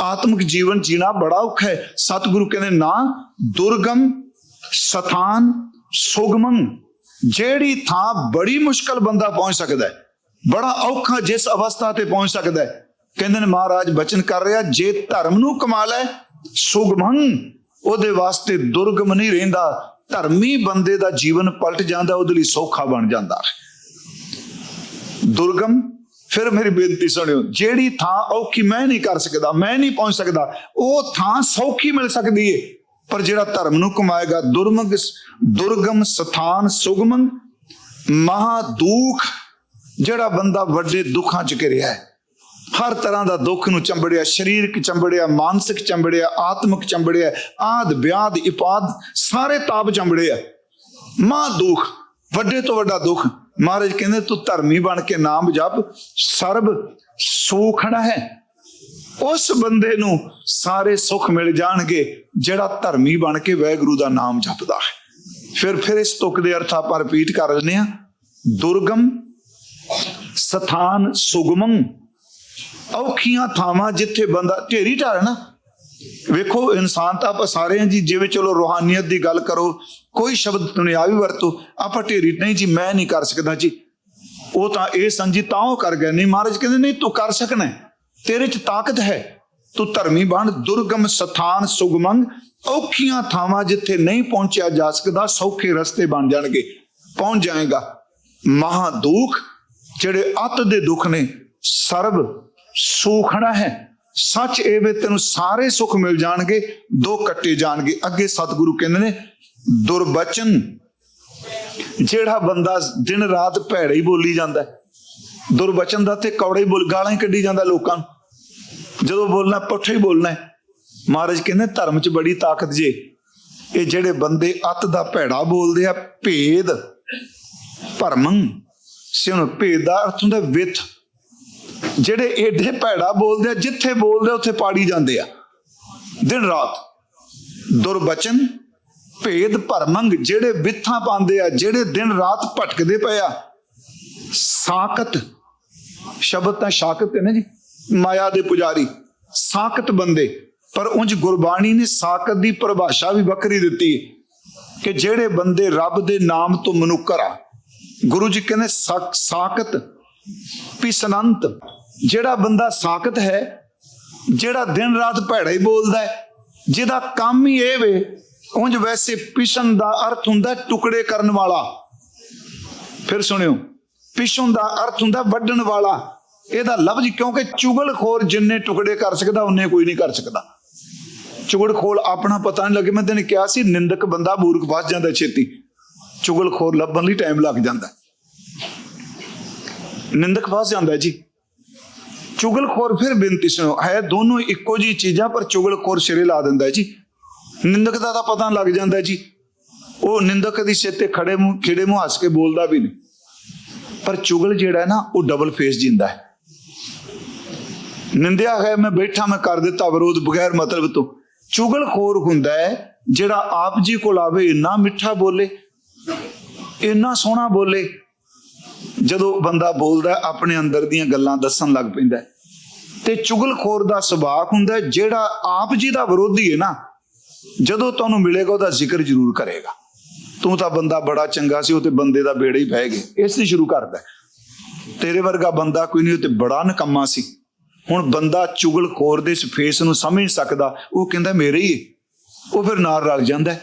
ਆਤਮਿਕ ਜੀਵਨ ਜੀਣਾ ਬੜਾ ਔਖਾ ਹੈ। ਸਤਿਗੁਰੂ ਕਹਿੰਦੇ ਨਾ, ਦੁਰਗਮ ਸਥਾਨ ਸੁਗਮੰ, ਜਿਹੜੀ ਥਾਂ ਬੜੀ ਮੁਸ਼ਕਲ ਬੰਦਾ ਪਹੁੰਚ ਸਕਦਾ ਹੈ। ਬੜਾ ਔਖਾ ਜਿਸ ਅਵਸਥਾ ਤੇ ਪਹੁੰਚ ਸਕਦਾ ਹੈ। ਕਹਿੰਦੇ ਨੇ, ਮਹਾਰਾਜ ਬਚਨ ਕਰ ਰਿਹਾ, ਜੇ ਧਰਮ ਨੂੰ ਕਮਾ ਲੈ ਸੁਗਮੰ, ਉਹਦੇ ਵਾਸਤੇ ਦੁਰਗਮ ਨਹੀਂ ਰਹਿੰਦਾ। ਧਰਮੀ ਬੰਦੇ ਦਾ ਜੀਵਨ ਪਲਟ ਜਾਂਦਾ, ਉਹਦੇ ਲਈ ਸੌਖਾ ਬਣ ਜਾਂਦਾ ਦੁਰਗਮ, ਫਿਰ ਮੇਰੀ ਬੇਨਤੀ ਸੁਣਿਓ, ਜਿਹੜੀ ਥਾਂ ਔਖੀ ਮੈਂ ਨਹੀਂ ਕਰ ਸਕਦਾ, ਮੈਂ ਨਹੀਂ ਪਹੁੰਚ ਸਕਦਾ, ਉਹ ਥਾਂ ਸੌਖੀ ਮਿਲ ਸਕਦੀ ਏ। ਪਰ ਜਿਹੜਾ ਧਰਮ ਨੂੰ ਕਮਾਏਗਾ ਦੁਰਮਗ ਦੁਰਗਮ, ਸਥਾਨ ਸੁਗਮੰ ਮਹਾ ਦੁਖ ਜਿਹੜਾ ਬੰਦਾ ਵੱਡੇ ਦੁੱਖਾਂ ਚ ਘਿਰਿਆ ਹੈ ਹਰ ਤਰ੍ਹਾਂ ਦਾ ਦੁੱਖ ਨੂੰ ਚੰਬੜਿਆ, ਸਰੀਰਕ ਚੰਬੜਿਆ, ਮਾਨਸਿਕ ਚੰਬੜਿਆ, ਆਤਮਿਕ ਚੰਬੜਿਆ, ਆਦ, ਵਿਆਦ, ਇਪਾਦ, ਸਾਰੇ ਤਾਪ ਚੰਬੜਿਆ। ਮਾਂ ਦੁੱਖ, ਵੱਡੇ ਤੋਂ ਵੱਡਾ ਦੁੱਖ। ਮਹਾਰਾਜ ਕਹਿੰਦੇ, ਤੂੰ ਧਰਮੀ ਬਣ ਕੇ ਨਾਮ ਜਪ, ਸਰਬ ਸੁਖਣਾ ਹੈ। ਉਸ ਬੰਦੇ ਨੂੰ ਸਾਰੇ ਸੁੱਖ ਮਿਲ ਜਾਣਗੇ, ਜਿਹੜਾ ਧਰਮੀ ਬਣ ਕੇ ਵੈਗੁਰੂ ਦਾ ਨਾਮ ਜਪਦਾ ਹੈ। ਫਿਰ ਫਿਰ ਇਸ ਤੁਕ ਦੇ ਅਰਥ ਆਪਾਂ ਰਿਪੀਟ ਕਰ ਲੈਂਦੇ ਆ ਦੁਰਗਮ ਸਥਾਨ ਸੁਗਮੰ ਔਖੀਆਂ ਥਾਵਾਂ ਜਿੱਥੇ ਬੰਦਾ ਢੇਰੀ ਢਾਲ ਨਾ। ਵੇਖੋ, ਇਨਸਾਨ ਤਾਂ ਆਪਾਂ ਸਾਰੇ ਹਾਂ ਜੀ ਜਿਵੇਂ ਚਲੋ ਰੋਹਾਨੀਅਤ ਦੀ ਗੱਲ ਕਰੋ, ਕੋਈ ਸ਼ਬਦ ਦੁਨਿਆਵੀ ਵਰਤੋ, ਆਪਾਂ ਢੇਰੀ, ਨਹੀਂ ਜੀ, ਮੈਂ ਨਹੀਂ ਕਰ ਸਕਦਾ ਜੀ। ਉਹ ਤਾਂ ਇਹ ਸੰਜੀ ਤਾਂ ਉਹ ਕਰ ਗਏ। ਨਹੀਂ, ਮਹਾਰਾਜ ਕਹਿੰਦੇ, ਨਹੀਂ, ਤੂੰ ਕਰ ਸਕਣਾ ਤੇਰੇ 'ਚ ਤਾਕਤ ਹੈ। ਤੂੰ ਧਰਮੀ ਬਣ, ਦੁਰਗਮ ਸਥਾਨ ਸੁਗਮੰਗ, ਔਖੀਆਂ ਥਾਵਾਂ ਜਿੱਥੇ ਨਹੀਂ ਪਹੁੰਚਿਆ ਜਾ ਸਕਦਾ, ਸੌਖੇ ਰਸਤੇ ਬਣ ਜਾਣਗੇ। ਪਹੁੰਚ ਜਾਏਗਾ। ਮਹਾ ਦੁੱਖ ਜਿਹੜੇ ਅਤ ਦੇ ਦੁੱਖ ਨੇ, ਸਰਬ ਸੁਖਣਾ ਹੈ। ਸੱਚ ਇਹ ਵੇ ਤੈਨੂੰ ਸਾਰੇ ਸੁੱਖ ਮਿਲ ਜਾਣਗੇ, ਦੋ ਕੱਟੇ ਜਾਣਗੇ। ਅੱਗੇ ਸਤਿਗੁਰੂ ਕਹਿੰਦੇ ਨੇ ਦੁਰਬਚਨ ਜਿਹੜਾ ਬੰਦਾ ਦਿਨ ਰਾਤ ਭੈੜਾ ਹੀ ਬੋਲੀ ਜਾਂਦਾ ਦੁਰਬਚਨ ਦਾ ਤੇ ਕੌੜੇ ਬੋਲ, ਗਾਲਾਂ ਹੀ ਕੱਢੀ ਜਾਂਦਾ ਲੋਕਾਂ ਨੂੰ। ਜਦੋਂ ਬੋਲਣਾ, ਪੁੱਠੇ ਹੀ ਬੋਲਣਾ ਮਹਾਰਾਜ ਕਹਿੰਦੇ, ਧਰਮ 'ਚ ਬੜੀ ਤਾਕਤ ਜੇ। ਇਹ ਜਿਹੜੇ ਬੰਦੇ ਅਤ ਦਾ ਭੈੜਾ ਬੋਲਦੇ ਆ, ਭੇਦ, ਭਰਮੰ, ਸਿਉਣ, ਭੇਦ ਦਾ ਅਰਥ ਹੁੰਦਾ ਵਿਥ। ਜਿਹੜੇ ਏਡੇ ਭੈੜਾ ਬੋਲਦੇ ਆ, ਜਿੱਥੇ ਬੋਲਦੇ ਉੱਥੇ ਪਾੜੀ ਜਾਂਦੇ ਆ। ਦਿਨ ਰਾਤ ਦੁਰਬਚਨ ਭੇਦ ਭਰਮੰਗ ਜਿਹੜੇ ਵਿਥਾਂ ਪਾਉਂਦੇ ਆ, ਜਿਹੜੇ ਦਿਨ ਰਾਤ ਭਟਕਦੇ ਪਏ ਆ ਸਾਕਤ ਸ਼ਬਦ ਤਾਂ ਸ਼ਾਕਤ ਹੈ ਨਾ ਜੀ, ਮਾਇਆ ਦੇ ਪੁਜਾਰੀ ਸਾਕਤ ਬੰਦੇ, ਪਰ ਉਂਝ ਗੁਰਬਾਣੀ ਨੇ ਸਾਕਤ ਦੀ ਪਰਿਭਾਸ਼ਾ ਵੀ ਵੱਖਰੀ ਦਿੱਤੀ ਕਿ ਜਿਹੜੇ ਬੰਦੇ ਰੱਬ ਦੇ ਨਾਮ ਤੋਂ ਮਨੁੱਕਰ ਆ, ਗੁਰੂ ਜੀ ਕਹਿੰਦੇ ਸਾਕ- ਸਾਕਤ ਪਿਸਨੰਤ ਜਿਹੜਾ ਬੰਦਾ ਸਾਕਤ ਹੈ, ਜਿਹੜਾ ਦਿਨ ਰਾਤ ਭੈੜਾ ਹੀ ਬੋਲਦਾ ਹੈ, ਜਿਹਦਾ ਕੰਮ ਹੀ ਇਹ ਵੇ, ਉਂਝ ਵੈਸੇ ਪਿਸ਼ਨ ਦਾ ਅਰਥ ਹੁੰਦਾ ਟੁਕੜੇ ਕਰਨ ਵਾਲਾ। ਫਿਰ ਸੁਣਿਓ ਪਿਸ਼ਨ ਦਾ ਅਰਥ ਹੁੰਦਾ ਵੱਢਣ ਵਾਲਾ। ਇਹਦਾ ਲਫ਼ਜ਼ ਕਿਉਂਕਿ ਚੁਗਲਖੋਰ ਜਿੰਨੇ ਟੁਕੜੇ ਕਰ ਸਕਦਾ, ਉਹਨੇ ਕੋਈ ਨਹੀਂ ਕਰ ਸਕਦਾ। ਚੁਗਲਖੋਰ ਆਪਣਾ ਪਤਾ ਨਹੀਂ ਲੱਗੇ, ਮੈਂ ਤੈਨੂੰ ਕਿਹਾ ਸੀ, ਨਿੰਦਕ ਬੰਦਾ ਮੂਰਖ ਫਸ ਜਾਂਦਾ ਛੇਤੀ। ਚੁਗਲਖੋਰ ਲੱਭਣ ਲਈ ਟਾਈਮ ਲੱਗ ਜਾਂਦਾ ਨਿੰਦਕ ਫਸ ਜਾਂਦਾ ਹੈ ਜੀ। ਚੁਗਲਖੋਰ ਫਿਰ ਬੇਨਤੀ ਸੁਣੋ, ਹੈ ਦੋਨੋਂ ਇੱਕੋ ਜੀ ਚੀਜ਼ਾਂ, ਪਰ ਚੁਗਲਖੋਰ ਸਿਰੇ ਲਾ ਦਿੰਦਾ ਜੀ। ਨਿੰਦਕ ਦਾ ਤਾਂ ਪਤਾ ਲੱਗ ਜਾਂਦਾ ਜੀ। ਉਹ ਨਿੰਦਕ ਦੀ ਸਿਰ ਤੇ ਖੜੇ ਮੂੰਹ, ਖਿੜੇ ਮੂੰਹ ਹੱਸ ਕੇ ਬੋਲਦਾ ਵੀ ਨਹੀਂ। ਪਰ ਚੁਗਲ ਜਿਹੜਾ ਹੈ ਨਾ, ਉਹ ਡਬਲ ਫੇਸ ਜਿੰਦਾ ਹੈ। ਨਿੰਦਿਆ ਹੈ ਮੈਂ ਬੈਠਾ, ਮੈਂ ਕਰ ਦਿੱਤਾ ਵਿਰੋਧ ਬਗੈਰ ਮਤਲਬ ਤੋਂ। ਚੁਗਲਖੋਰ ਹੁੰਦਾ ਹੈ, ਜਿਹੜਾ ਆਪ ਜੀ ਕੋਲ ਆਵੇ, ਇੰਨਾ ਮਿੱਠਾ ਬੋਲੇ, ਇੰਨਾ ਸੋਹਣਾ ਬੋਲੇ ਜਦੋਂ ਬੰਦਾ ਬੋਲਦਾ ਆਪਣੇ ਅੰਦਰ ਦੀਆਂ ਗੱਲਾਂ ਦੱਸਣ ਲੱਗ ਪੈਂਦਾ ਹੈ। ਤੇ ਚੁਗਲਖੋਰ ਦਾ ਸੁਭਾਅ ਹੁੰਦਾ ਜਿਹੜਾ ਆਪ ਜੀ ਦਾ ਵਿਰੋਧੀ ਹੈ ਨਾ, ਜਦੋਂ ਤੁਹਾਨੂੰ ਮਿਲੇਗਾ, ਉਹਦਾ ਜ਼ਿਕਰ ਜ਼ਰੂਰ ਕਰੇਗਾ। ਤੂੰ ਤਾਂ ਬੰਦਾ ਬੜਾ ਚੰਗਾ ਸੀ, ਉਹ ਤੇ ਬੰਦੇ ਦਾ ਬੇੜਾ ਹੀ ਬਹਿ ਗਿਆ। ਇਸ ਲਈ ਸ਼ੁਰੂ ਕਰਦਾ ਤੇਰੇ ਵਰਗਾ ਬੰਦਾ ਕੋਈ ਨਹੀਂ, ਉਹ ਤੇ ਬੜਾ ਨਕਮਾ ਸੀ। ਹੁਣ ਬੰਦਾ ਚੁਗਲਖੋਰ ਦੇ ਇਸ ਫੇਸ ਨੂੰ ਸਮਝ ਸਕਦਾ, ਉਹ ਕਹਿੰਦਾ ਮੇਰੇ ਹੀ ਉਹ ਫਿਰ ਨਾਲ ਰਲ ਜਾਂਦਾ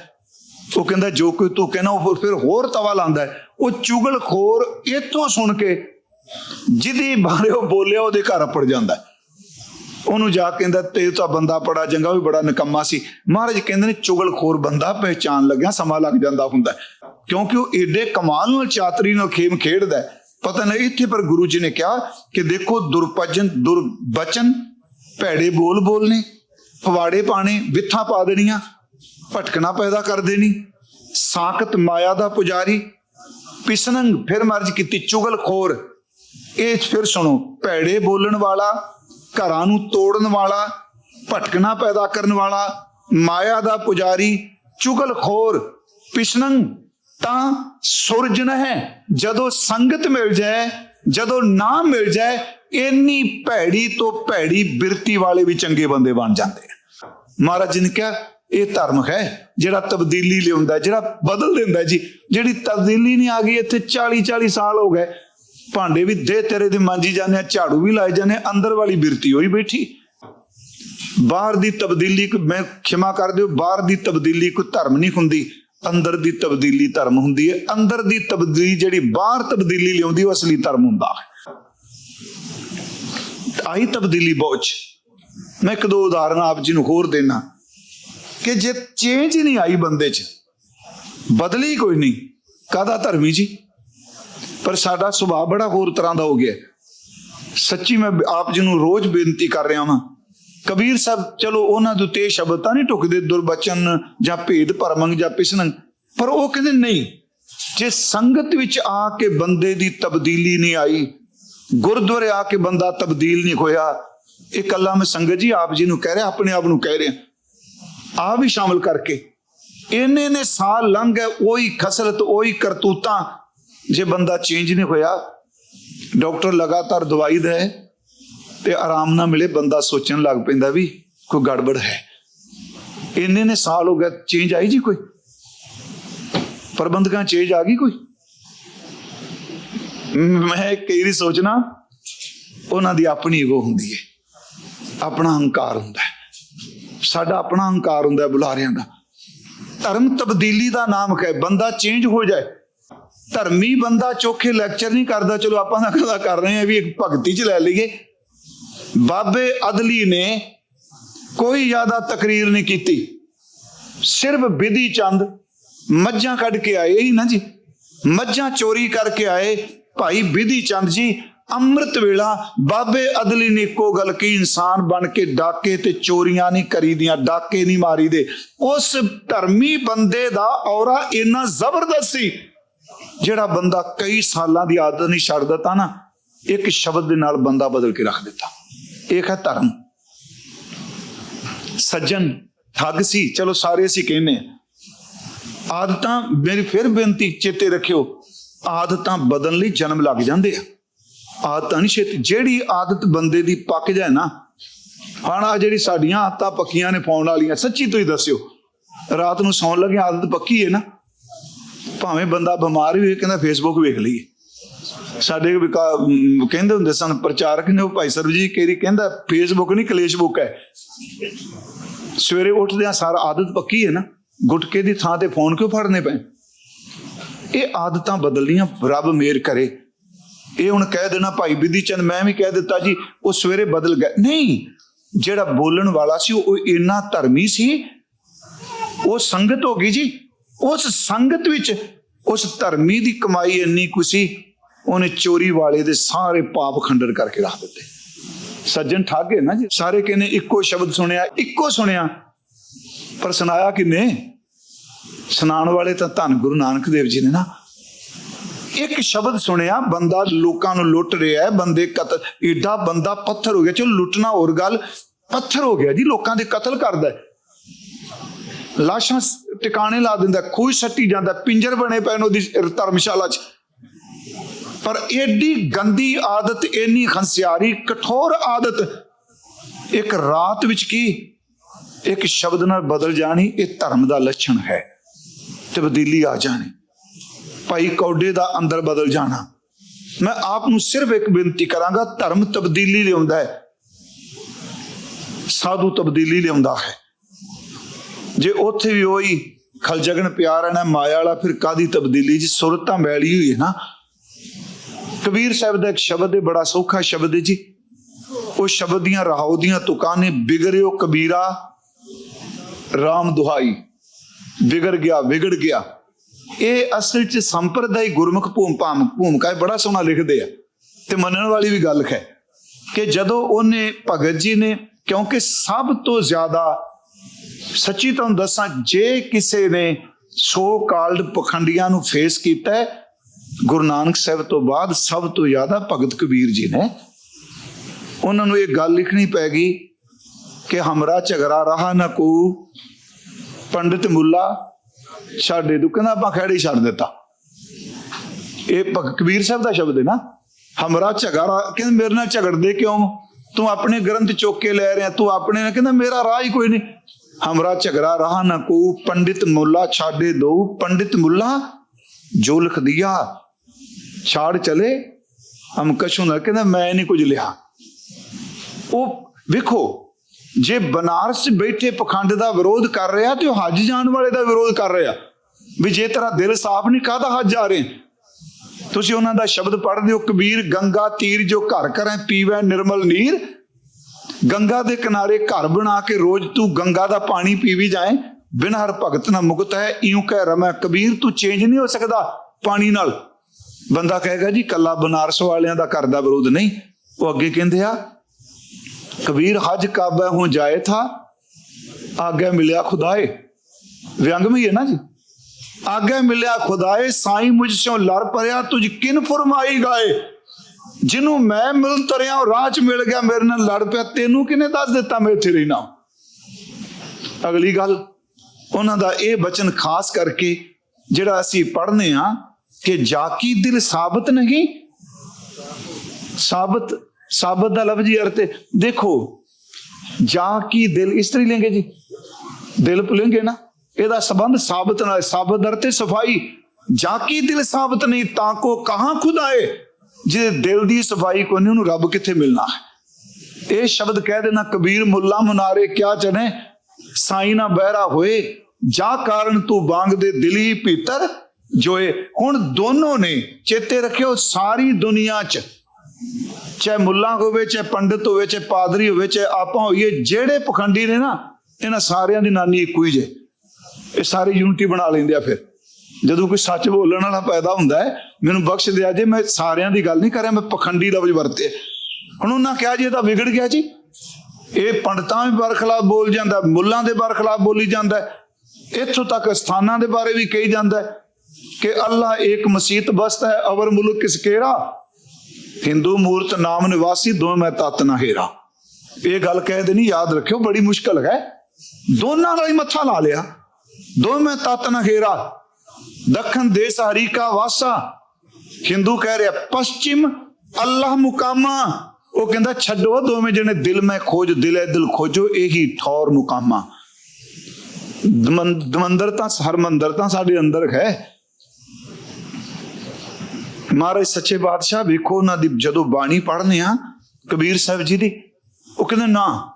ਉਹ ਕਹਿੰਦਾ, ਜੋ ਕੋਈ ਤੂੰ ਕਹਿਣਾ, ਉਹ ਫਿਰ ਹੋਰ ਤਵਾ ਲਾਂਦਾ ਉਹ ਚੁਗਲਖੋਰ ਇਥੋਂ ਸੁਣ ਕੇ ਜਿਹਦੀ ਬਾਰੇ ਉਹ ਬੋਲਿਆ, ਉਹਦੇ ਘਰ ਅਪੜ ਜਾਂਦਾ ਉਹਨੂੰ ਜਾ ਕੇ ਕਹਿੰਦਾ ਤੇ ਤਾਂ ਬੰਦਾ ਬੜਾ ਚੰਗਾ ਉਹ ਵੀ ਬੜਾ ਨਕਮਾ ਸੀ। ਮਹਾਰਾਜ ਕਹਿੰਦੇ ਨੇ ਚੁਗਲਖੋਰ ਬੰਦਾ ਪਹਿਚਾਨ ਲੱਗਿਆ, ਸਮਾਂ ਲੱਗ ਜਾਂਦਾ ਹੁੰਦਾ ਕਿਉਂਕਿ ਉਹ ਏਡੇ ਕਮਾਲ ਨਾਲ ਚਾਤਰੀ ਨਾਲ ਖੇਮ ਖੇਡਦਾ ਪਤਾ ਨਹੀਂ ਇੱਥੇ ਪਰ ਗੁਰੂ ਜੀ ਨੇ ਕਿਹਾ ਕਿ ਦੇਖੋ ਦੁਰਪਜਨ ਦੁਰਬਚਨ, ਭੈੜੇ ਬੋਲ ਬੋਲਨੇ, ਫਵਾੜੇ ਪਾਣੇ ਵਿਥਾਂ ਪਾ ਦੇਣੀਆਂ, ਭਟਕਣਾ ਪੈਦਾ ਕਰ ਦੇਣੀ, ਸਾਖਤ ਮਾਇਆ ਦਾ ਪੁਜਾਰੀ ਪਿਸਨੰਗ ਫਿਰ ਮਰਜ ਕੀਤੀ ਚੁਗਲਖੋਰ। ਇਹ ਫਿਰ ਸੁਣੋ, ਭੈੜੇ ਬੋਲਣ ਵਾਲਾ, ਘਰਾਂ ਨੂੰ ਤੋੜਨ ਵਾਲਾ, ਭਟਕਣਾ ਪੈਦਾ ਕਰਨ ਵਾਲਾ, ਮਾਇਆ ਦਾ ਪੁਜਾਰੀ, ਚੁਗਲਖੋਰ ਪਿਸਨੰਗ ਤਾਂ ਸੁਰਜਨ ਹੈ। ਜਦੋਂ ਸੰਗਤ ਮਿਲ ਜਾਏ, ਜਦੋਂ ਨਾ ਮਿਲ ਜਾਏ ਇੰਨੀ ਭੈੜੀ ਤੋਂ ਭੈੜੀ ਬਿਰਤੀ ਵਾਲੇ ਵੀ ਚੰਗੇ ਬੰਦੇ ਬਣ ਜਾਂਦੇ ਆ। ਮਹਾਰਾਜ ਜੀ ਨੇ ਕਿਹਾ ਇਹ ਧਰਮ ਹੈ ਜਿਹੜਾ ਤਬਦੀਲੀ ਲਿਆਉਂਦਾ ਜਿਹੜਾ ਬਦਲ ਦਿੰਦਾ ਜੀ। ਜਿਹੜੀ ਤਬਦੀਲੀ ਨਹੀਂ ਆ ਗਈ ਇੱਥੇ 40 40 ਸਾਲ ਹੋ ਗਏ। ਭਾਂਡੇ ਵੀ ਦੇ ਤੇਰੇ ਦੇ ਮਾਂਜੀ ਜਾਂਦੇ ਆ ਝਾੜੂ ਵੀ ਲਾਏ ਜਾਂਦੇ ਆ, ਅੰਦਰ ਵਾਲੀ ਬਿਰਤੀ ਹੋਈ ਬੈਠੀ। ਬਾਹਰ ਦੀ ਤਬਦੀਲੀ ਮੈਂ ਖਿਮਾ ਕਰ ਦਿਓ ਬਾਹਰ ਦੀ ਤਬਦੀਲੀ ਕੋਈ ਧਰਮ ਨਹੀਂ ਹੁੰਦੀ। ਅੰਦਰ ਦੀ ਤਬਦੀਲੀ ਧਰਮ ਹੁੰਦੀ ਹੈ। ਅੰਦਰ ਦੀ ਤਬਦੀਲੀ ਜਿਹੜੀ ਬਾਹਰ ਤਬਦੀਲੀ ਲਿਆਉਂਦੀ ਉਹ ਅਸਲੀ ਧਰਮ ਹੁੰਦਾ ਹੈ। ਆਈ ਤਬਦੀਲੀ ਬਹੁਤ ਮੈਂ ਇੱਕ ਦੋ ਉਦਾਹਰਨ ਆਪ ਜੀ ਨੂੰ ਹੋਰ ਦੇਣਾ। ਕਿ ਜੇ ਚੇਂਜ ਹੀ ਨਹੀਂ ਆਈ ਬੰਦੇ 'ਚ, ਬਦਲੀ ਕੋਈ ਨਹੀਂ। ਕਾਦਾ ਧਰਮੀ ਜੀ? ਪਰ ਸਾਡਾ ਸੁਭਾਅ ਬੜਾ ਹੋਰ ਤਰ੍ਹਾਂ ਦਾ ਹੋ ਗਿਆ। ਸੱਚੀ ਮੈਂ ਆਪ ਜੀ ਨੂੰ ਰੋਜ਼ ਬੇਨਤੀ ਕਰ ਰਿਹਾ ਹਾਂ ਕਬੀਰ ਸਾਹਿਬ, ਚਲੋ ਉਹਨਾਂ ਦੇ ਉੱਤੇ ਸ਼ਬਦ ਤਾਂ ਨਹੀਂ ਟੁਕਦੇ ਦੁਰਬਚਨ ਜਾਂ ਭੇਦ ਭਰਮੰਗ ਜਾਂ ਪਿਸਨੰਗ। ਪਰ ਉਹ ਕਹਿੰਦੇ ਨਹੀਂ, ਜੇ ਸੰਗਤ ਵਿੱਚ ਆ ਕੇ ਬੰਦੇ ਦੀ ਤਬਦੀਲੀ ਨਹੀਂ ਆਈ, ਗੁਰਦੁਆਰੇ ਆ ਕੇ ਬੰਦਾ ਤਬਦੀਲ ਨਹੀਂ ਹੋਇਆ, ਇਹ ਕੱਲਾ ਮੈਂ ਸੰਗਤ ਜੀ ਆਪ ਜੀ ਨੂੰ ਕਹਿ ਰਿਹਾ, ਆਪਣੇ ਆਪ ਨੂੰ ਕਹਿ ਰਿਹਾ। ਆ ਵੀ ਸ਼ਾਮਲ ਕਰਕੇ। ਇੰਨੇ ਨੇ ਸਾਲ ਲੰਘ ਗਏ, ਉਹੀ ਖਸਰਤ, ਉਹੀ ਕਰਤੂਤਾਂ। ਜੇ ਬੰਦਾ ਚੇਂਜ ਨਹੀਂ ਹੋਇਆ ਡਾਕਟਰ ਲਗਾਤਾਰ ਦਵਾਈ ਦੇ, ਤੇ ਆਰਾਮ ਨਾ ਮਿਲੇ, ਬੰਦਾ ਸੋਚਣ ਲੱਗ ਪੈਂਦਾ ਵੀ ਕੋਈ ਗੜਬੜ ਹੈ। ਇੰਨੇ ਨੇ ਸਾਲ ਹੋ ਗਏ ਚੇਂਜ ਆਈ ਜੀ ਕੋਈ? ਪ੍ਰਬੰਧਕਾਂ ਚੇਂਜ ਆ ਗਈ ਕੋਈ? ਮੈਂ ਕਈ ਵਾਰੀ ਸੋਚਣਾ, ਉਹਨਾਂ ਦੀ ਆਪਣੀ ਈਗੋ ਹੁੰਦੀ ਹੈ, ਆਪਣਾ ਹੰਕਾਰ ਹੁੰਦਾ ਹੈ। ਸਾਡਾ ਆਪਣਾ ਹੰਕਾਰ ਹੁੰਦਾ ਬੁਲਾਰਿਆਂ ਦਾ। ਧਰਮ ਤਬਦੀਲੀ ਦਾ ਨਾਮ ਹੈ, ਬੰਦਾ ਚੇਂਜ ਹੋ ਜਾਏ। ਧਰਮੀ ਬੰਦਾ ਚੋਖੇ ਲੈਕਚਰ ਨਹੀਂ ਕਰਦਾ, ਚਲੋ ਆਪਾਂ ਤਾਂ ਕਦਾ ਕਰ ਰਹੇ ਹਾਂ ਵੀ ਇੱਕ ਭਗਤੀ ਚ ਲੈ ਲਈਏ। ਬਾਬੇ ਅਦਲੀ ਨੇ ਕੋਈ ਜ਼ਿਆਦਾ ਤਕਰੀਰ ਨਹੀਂ ਕੀਤੀ। ਸਿਰਫ ਵਿਧੀ ਚੰਦ, ਮੱਝਾਂ ਕੱਢ ਕੇ ਆਏ ਹੀ ਨਾ ਜੀ। ਮੱਝਾਂ ਚੋਰੀ ਕਰਕੇ ਆਏ। ਭਾਈ ਵਿਧੀ ਚੰਦ ਜੀ ਅੰਮ੍ਰਿਤ ਵੇਲਾ ਬਾਬੇ ਅਦਲੀ ਨੇ ਇੱਕੋ ਗੱਲ ਕੀ ਇਨਸਾਨ ਬਣ ਕੇ ਡਾਕੇ ਤੇ ਚੋਰੀਆਂ ਨਹੀਂ ਕਰੀਦੀਆਂ, ਡਾਕੇ ਨਹੀਂ ਮਾਰੀਦੇ। ਉਸ ਧਰਮੀ ਬੰਦੇ ਦਾ ਔਰਾ ਇੰਨਾ ਜ਼ਬਰਦਸਤ ਸੀ, ਜਿਹੜਾ ਬੰਦਾ ਕਈ ਸਾਲਾਂ ਦੀ ਆਦਤ ਨਹੀਂ ਛੱਡ ਦਿੱਤਾ ਨਾ, ਇੱਕ ਸ਼ਬਦ ਦੇ ਨਾਲ ਬੰਦਾ ਬਦਲ ਕੇ ਰੱਖ ਦਿੱਤਾ। ਇੱਕ ਹੈ ਧਰਮ। ਸੱਜਣ, ਠੱਗ ਸੀ, ਚਲੋ ਸਾਰੇ ਅਸੀਂ ਕਹਿੰਦੇ ਹਾਂ। ਆਦਤਾਂ, ਮੇਰੀ ਫਿਰ ਬੇਨਤੀ, ਚੇਤੇ ਰੱਖਿਓ, ਆਦਤਾਂ ਬਦਲਣ ਲਈ ਜਨਮ ਲੱਗ ਜਾਂਦੇ ਆ। ਆਦਤਾਂ ਨਹੀਂ ਛੇਤੀ। ਜਿਹੜੀ ਆਦਤ ਬੰਦੇ ਦੀ ਪੱਕ ਜਾਏ ਨਾ, ਹੁਣ ਜਿਹੜੀ ਸਾਡੀਆਂ ਆਦਤਾਂ ਪੱਕੀਆਂ ਨੇ ਪਾਉਣ ਵਾਲੀਆਂ, ਸੱਚੀ ਤੁਸੀਂ ਦੱਸਿਓ। ਰਾਤ ਨੂੰ ਸੌਣ ਲੱਗੇ ਆਦਤ ਪੱਕੀ ਹੈ ਨਾ, ਭਾਵੇਂ ਬੰਦਾ ਬਿਮਾਰ ਵੀ ਕਹਿੰਦਾ ਫੇਸਬੁੱਕ ਵੇਖ ਲਈਏ। ਸਾਡੇ ਕਹਿੰਦੇ ਹੁੰਦੇ ਸਨ ਪ੍ਰਚਾਰਕ ਨੇ, ਉਹ ਭਾਈ ਸਰਬਜੀਤ ਕੇਰੀ ਕਹਿੰਦਾ ਫੇਸਬੁੱਕ ਨਹੀਂ ਕਲੇਸ਼ ਬੁੱਕ ਹੈ। ਸਵੇਰੇ ਉੱਠਦਿਆਂ ਸਾਰਾ ਆਦਤ ਪੱਕੀ ਹੈ ਨਾ, ਗੁਟਕੇ ਦੀ ਥਾਂ ਤੇ ਫੋਨ ਕਿਉਂ ਫੜਨੇ ਪਏ? ਇਹ ਆਦਤਾਂ ਬਦਲਣੀਆਂ, ਰੱਬ ਮੇਰ ਕਰੇ। ਇਹ ਹੁਣ ਕਹਿ ਦੇਣਾ ਭਾਈ ਬਿੱਦੀ ਚੰਦ, ਮੈਂ ਵੀ ਕਹਿ ਦਿੱਤਾ ਜੀ, ਉਹ ਸਵੇਰੇ ਬਦਲ ਗਿਆ ਨਹੀਂ, ਜਿਹੜਾ ਬੋਲਣ ਵਾਲਾ ਸੀ, ਉਹ ਇੰਨਾ ਧਰਮੀ ਸੀ, ਉਹ ਸੰਗਤ ਹੋ ਗਈ ਜੀ। ਉਸ ਸੰਗਤ ਵਿੱਚ ਉਸ ਧਰਮੀ ਦੀ ਕਮਾਈ ਇੰਨੀ ਕੁ ਸੀ, ਉਹਨੇ ਚੋਰੀ ਵਾਲੇ ਦੇ ਸਾਰੇ ਪਾਪ ਖੰਡਰ ਕਰਕੇ ਰੱਖ ਦਿੱਤੇ। ਸੱਜਣ ਠਾਗੇ ਨਾ ਜੀ, ਸਾਰੇ ਕਹਿੰਦੇ ਇੱਕੋ ਸ਼ਬਦ ਸੁਣਿਆ, ਇੱਕੋ ਸੁਣਿਆ। ਪਰ ਸੁਣਾਇਆ ਕਿਨੇ? ਸੁਣਾਉਣ ਵਾਲੇ ਤਾਂ ਧੰਨ ਗੁਰੂ ਨਾਨਕ ਦੇਵ ਜੀ ਨੇ ਨਾ ਇੱਕ ਸ਼ਬਦ ਸੁਣਿਆ, ਬੰਦਾ ਲੋਕਾਂ ਨੂੰ ਲੁੱਟ ਰਿਹਾ ਹੈ, ਬੰਦੇ ਕਤਲ ਏਡਾ ਬੰਦਾ ਪੱਥਰ ਹੋ ਗਿਆ, ਚਲੋ ਲੁੱਟਣਾ ਹੋਰ ਗੱਲ, ਪੱਥਰ ਹੋ ਗਿਆ ਜੀ, ਲੋਕਾਂ ਦੇ ਕਤਲ ਕਰਦਾ ਹੈ। ਲਾਸ਼ਾਂ ਟਿਕਾਣੇ ਲਾ ਦਿੰਦਾ ਖੂਹ ਸੱਟੀ ਜਾਂਦਾ ਪਿੰਜਰ ਬਣੇ ਪਏ ਨੇ ਉਹਦੀ ਧਰਮਸ਼ਾਲਾ 'ਚ। ਪਰ ਏਡੀ ਗੰਦੀ ਆਦਤ ਇੰਨੀ ਖੰਸਿਆਰੀ ਕਠੋਰ ਆਦਤ, ਇੱਕ ਰਾਤ ਵਿੱਚ ਕੀ? ਇੱਕ ਸ਼ਬਦ ਨਾਲ ਬਦਲ ਜਾਣੀ, ਇਹ ਧਰਮ ਦਾ ਲੱਛਣ ਹੈ। ਤਬਦੀਲੀ ਆ ਜਾਣੀ। ਭਾਈ ਕੌਡੇ ਦਾ ਅੰਦਰ ਬਦਲ ਜਾਣਾ। ਮੈਂ ਆਪ ਨੂੰ ਸਿਰਫ ਇੱਕ ਬੇਨਤੀ ਕਰਾਂਗਾ, ਧਰਮ ਤਬਦੀਲੀ ਲਿਆਉਂਦਾ ਹੈ। ਸਾਧੂ ਤਬਦੀਲੀ ਲਿਆਉਂਦਾ ਹੈ। ਜੇ ਉੱਥੇ ਵੀ ਉਹੀ ਖਲਜਗਨ ਪਿਆਰ ਹੈ ਨਾ, ਮਾਇਆ ਵਾਲਾ, ਫਿਰ ਕਾਦੀ ਤਬਦੀਲੀ? ਜੀ ਸੁਰਤ ਤਾਂ ਮੈਲੀ ਹੋਈ ਹੈ ਨਾ। ਕਬੀਰ ਸਾਹਿਬ ਦਾ ਇੱਕ ਸ਼ਬਦ ਹੈ, ਬੜਾ ਸੌਖਾ ਸ਼ਬਦ ਹੈ ਜੀ। ਉਹ ਸ਼ਬਦ ਦੀਆਂ ਰਹਾਉ ਦੀਆਂ ਤੁਕਾਂ ਨੇ ਬਿਗੜਿਓ ਕਬੀਰਾ RAM ਦੁਹਾਈ। ਵਿਗੜ ਗਿਆ ਵਿਗੜ ਗਿਆ। ਇਹ ਅਸਲ ਚ ਸੰਪਰਦਾਇ ਗੁਰਮੁਖ ਭੂਮਿਕਾ ਭੂਮਿਕਾ ਬੜਾ ਸੋਹਣਾ ਲਿਖਦੇ ਆ ਤੇ ਮੰਨਣ ਵਾਲੀ ਵੀ ਗੱਲ ਹੈ ਕਿ ਜਦੋਂ ਉਹਨੇ ਭਗਤ ਜੀ ਨੇ, ਕਿਉਂਕਿ ਸਭ ਤੋਂ ਜ਼ਿਆਦਾ ਸੱਚੀ ਤੁਹਾਨੂੰ ਦੱਸਾਂ, ਜੇ ਕਿਸੇ ਨੇ ਸੋ ਕਾਲਡ ਪਖੰਡੀਆਂ ਨੂੰ ਫੇਸ ਕੀਤਾ ਗੁਰੂ ਨਾਨਕ ਸਾਹਿਬ ਤੋਂ ਬਾਅਦ ਸਭ ਤੋਂ ਜ਼ਿਆਦਾ ਭਗਤ ਕਬੀਰ ਜੀ ਨੇ। ਉਹਨਾਂ ਨੂੰ ਇਹ ਗੱਲ ਲਿਖਣੀ ਪੈ ਗਈ ਕਿ ਹਮਰਾ ਝਗੜਾ ਰਹਾ ਨਾ ਕੋ, ਪੰਡਿਤ ਮੁੱਲਾ ਛੱਡੇ ਤੂੰ ਕਹਿੰਦਾ ਆਪਾਂ ਖੈੜੀ ਛੱਡ ਦਿੱਤਾ। ਇਹ ਕਬੀਰ ਸਾਹਿਬ ਦਾ ਸ਼ਬਦ ਹੈ ਨਾ? ਹਮਰਾ ਝਗੜਾ, ਕਹਿੰਦੇ ਮੇਰੇ ਨਾਲ ਝਗੜਦੇ ਕਿਉਂ? ਤੂੰ ਆਪਣੇ ਗ੍ਰੰਥ ਚੁੱਕ ਕੇ ਲੈ ਰਿਹਾ, ਤੂੰ ਆਪਣੇ ਨਾਲ, ਕਹਿੰਦਾ ਮੇਰਾ ਰਾਹ ਹੀ ਕੋਈ ਨਹੀਂ। ਹਮਰਾ ਝਗੜਾ ਰਹਾ ਨਾ ਕੋ, ਪੰਡਿਤ ਮੁੱਲਾ ਛਾੜੇ ਦੋ। ਪੰਡਿਤ ਮੁੱਲਾ, ਜੋ ਲਿਖ ਦਿਆ, ਛਾੜ ਚਲੇ। ਹਮ ਕਛੂ ਨਾ, ਕਹਿੰਦਾ ਮੈਂ ਨਹੀਂ ਕੁਝ ਲਿਆ। ਉਹ ਵੇਖੋ ਜੇ ਬਨਾਰਸ ਬੈਠੇ ਪਖੰਡ ਦਾ ਵਿਰੋਧ ਕਰ ਰਿਹਾ ਤੇ ਉਹ ਹੱਜ ਜਾਣ ਵਾਲੇ ਦਾ ਵਿਰੋਧ ਕਰ ਰਿਹਾ। ਵੀ ਜੇ ਤੇਰਾ ਦਿਲ ਸਾਫ਼ ਨਹੀਂ, ਕਾਹਦਾ ਹੱਜ ਜਾ ਰਹੇ? ਤੁਸੀਂ ਉਹਨਾਂ ਦਾ ਸ਼ਬਦ ਪੜ੍ਹਦੇ ਹੋ ਕਬੀਰ, ਗੰਗਾ, ਤੀਰ ਜੋ ਘਰ ਘਰਾਂ ਪੀਵੈ ਨਿਰਮਲ ਨੀਰ। ਗੰਗਾ ਦੇ ਕਿਨਾਰੇ ਘਰ ਬਣਾ ਕੇ ਰੋਜ਼ ਤੂੰ ਗੰਗਾ ਦਾ ਪਾਣੀ ਪੀਵੀ ਜਾਏ, ਬਿਨ ਹਰ ਭਗਤ ਨਾ ਮੁਕਤ ਹੈ, ਇਉਂ ਕਹਿ ਰਮੈ, ਕਬੀਰ, ਤੂੰ ਚੇਂਜ ਨਹੀਂ ਹੋ ਸਕਦਾ ਪਾਣੀ ਨਾਲ। ਬੰਦਾ ਕਹੇਗਾ ਜੀ, ਕੱਲਾ ਬਨਾਰਸ ਵਾਲਿਆਂ ਦਾ ਕਰਦਾ ਵਿਰੋਧ ਨਹੀਂ। ਉਹ ਅੱਗੇ ਕਹਿੰਦੇ ਆ ਕਬੀਰ, ਹਜ ਕਾਬਾ ਹੋ ਜਾਏ ਥਾ, ਆਗੇ ਮਿਲਿਆ ਖੁਦਾਏ। ਵਿਅੰਗ ਵੀ ਹੈ ਨਾ ਜੀ? ਆਗੇ ਮਿਲਿਆ ਖੁਦਾਏ, ਸਾਈ ਮੁਝ ਸਿਓ ਲੜ ਪਰਿਆ, ਤੁਝ ਕਿਨ ਫਰਮਾਈ ਗਾਏ? ਜਿਹਨੂੰ ਮੈਂ ਮਿਲ ਤਰਿਆ ਰਾਹ ਚ ਮਿਲ ਗਿਆ, ਮੇਰੇ ਨਾਲ ਲੜ ਪਿਆ, ਤੈਨੂੰ ਕਿਨੇ ਦੱਸ ਦਿੱਤਾ ਮੈਂ ਇੱਥੇ ਰਹਿਣਾ ਅਗਲੀ ਗੱਲ, ਉਹਨਾਂ ਦਾ ਇਹ ਬਚਨ ਖਾਸ ਕਰਕੇ ਜਿਹੜਾ ਅਸੀਂ ਪੜ੍ਹਨੇ ਆ ਕਿ ਜਾਕੀ ਦਿਲ ਸਾਬਤ ਨਹੀਂ, ਸਾਬਤ ਸਾਬਤ ਦਾ ਲਫ਼ਜ਼ੀ ਅਰਥ ਹੈ। ਦੇਖੋ, ਜਾ ਕੀ ਦਿਲ ਇਸ ਲੈਂਗੇ ਜੀ? ਦਿਲ ਭੁੱਲेंगे ਨਾ, ਇਹਦਾ ਸੰਬੰਧ ਸਾਬਤ ਨਾਲ, ਸਾਬਤ ਦਾ ਅਰਥ ਸਫ਼ਾਈ। ਜਾ ਕੀ ਦਿਲ ਸਾਬਤ ਨਹੀਂ, ਤਾਂ ਕੋ ਕਹਾਂ ਖੁਦਾਏ ਜਿਹਦੇ ਦਿਲ ਦੀ ਸਫ਼ਾਈ ਕੋਈ ਨਹੀਂ, ਉਹਨੂੰ ਰੱਬ ਕਿੱਥੇ ਮਿਲਣਾ ਹੈ? ਇਹ ਸ਼ਬਦ ਕਹਿ ਦੇਣਾ, ਕਬੀਰ ਮੁੱਲਾ ਮੁਨਾਰੇ, ਕਿਆ ਚਨੇ ਸਾਈ ਨਾ ਬਹਿਰਾ ਹੋਏ, ਜਾ ਕਾਰਨ ਤੂੰ ਬਾਂਗ ਦੇ ਦਿਲੀ ਭੀਤਰ ਜੋਏ। ਹੁਣ ਦੋਨੋਂ ਨੇ ਚੇਤੇ ਰੱਖਿਓ, ਸਾਰੀ ਦੁਨੀਆ 'ਚ ਚਾਹੇ ਮੁੱਲਾ ਹੋਵੇ, ਚਾਹੇ ਪੰਡਿਤ ਹੋਵੇ, ਚਾਹੇ ਪਾਦਰੀ ਹੋਵੇ, ਚਾਹੇ ਆਪਾਂ ਹੋਈਏ, ਜਿਹੜੇ ਪਖੰਡੀ ਨੇ ਨਾ, ਇਹਨਾਂ ਸਾਰਿਆਂ ਦੀ ਨਾਨੀ ਇੱਕੋ ਹੀ ਜੇ। ਇਹ ਸਾਰੇ ਯੂਨਿਟੀ ਬਣਾ ਲੈਂਦੇ ਆ ਫਿਰ। ਜਦੋਂ ਕੋਈ ਸੱਚ ਬੋਲਣ ਵਾਲਾ ਪੈਦਾ ਹੁੰਦਾ ਹੈ, ਮੈਨੂੰ ਬਖਸ਼ ਦਿਆ ਜੇ, ਮੈਂ ਸਾਰਿਆਂ ਦੀ ਗੱਲ ਨਹੀਂ ਕਰਿਆ ਮੈਂ ਪਖੰਡੀ ਲਫ਼ਜ਼ ਵਰਤੇ। ਹੁਣ ਉਹਨਾਂ ਕਿਹਾ ਜੀ ਇਹ ਤਾਂ ਵਿਗੜ ਗਿਆ ਜੀ। ਇਹ ਪੰਡਤਾਂ ਵੀ ਬਰਖਲਾਫ ਬੋਲ ਜਾਂਦਾ ਮੁੱਲਾਂ ਦੇ ਬਰਖਲਾਫ ਬੋਲੀ ਜਾਂਦਾ ਇੱਥੋਂ ਤੱਕ ਸਥਾਨਾਂ ਦੇ ਬਾਰੇ ਵੀ ਕਹੀ ਜਾਂਦਾ ਕਿ ਅੱਲਾ ਇੱਕ ਮਸੀਤ ਬਸਤ ਹੈ, ਅਵਰ ਮੁਲਕ ਕਿਸ ਕੇਰਾ? ਹਿੰਦੂ ਮੂਰਤ ਨਾਮ ਨਿਵਾਸੀ ਦੋ ਮੈਂ ਤਤ ਨਾ ਹੇਰਾ ਇਹ ਗੱਲ ਕਹਿ ਦੇਣੀ ਯਾਦ ਰੱਖਿਓ ਬੜੀ ਮੁਸ਼ਕਲ ਹੈ ਦੋਨਾਂ ਨਾਲ ਹੀ ਮੱਥਾ ਲਾ ਲਿਆ ਦੋ ਮੈਂ ਤਤ ਨਾ ਹੇਰਾ ਦੱਖਣ ਦੇਸ ਹਰੀ ਕਾ ਵਾਸਾ ਹਿੰਦੂ ਕਹਿ ਰਿਹਾ ਪਸ਼ਚਿਮ ਅੱਲਾਹ ਮੁਕਾਮਾ ਉਹ ਕਹਿੰਦਾ ਛੱਡੋ ਦੋਵੇਂ ਜਣੇ ਦਿਲ ਮੈਂ ਖੋਜ ਦਿਲੇ ਦਿਲ ਖੋਜੋ ਇਹੀ ਠੌਰ ਮੁਕਾਮਾ ਦਮਨ- ਦਮੰਦਰ ਤਾਂ ਹਰਮੰਦਰ ਤਾਂ ਸਾਡੇ ਅੰਦਰ ਹੈ ਮਹਾਰਾਜ, ਸੱਚੇ ਬਾਦਸ਼ਾਹ ਵੇਖੋ ਉਹਨਾਂ ਦੀ ਜਦੋਂ ਬਾਣੀ ਪੜ੍ਹਨੇ ਆ, ਕਬੀਰ ਸਾਹਿਬ ਜੀ ਦੀ, ਉਹ ਕਹਿੰਦੇ, ਨਾ,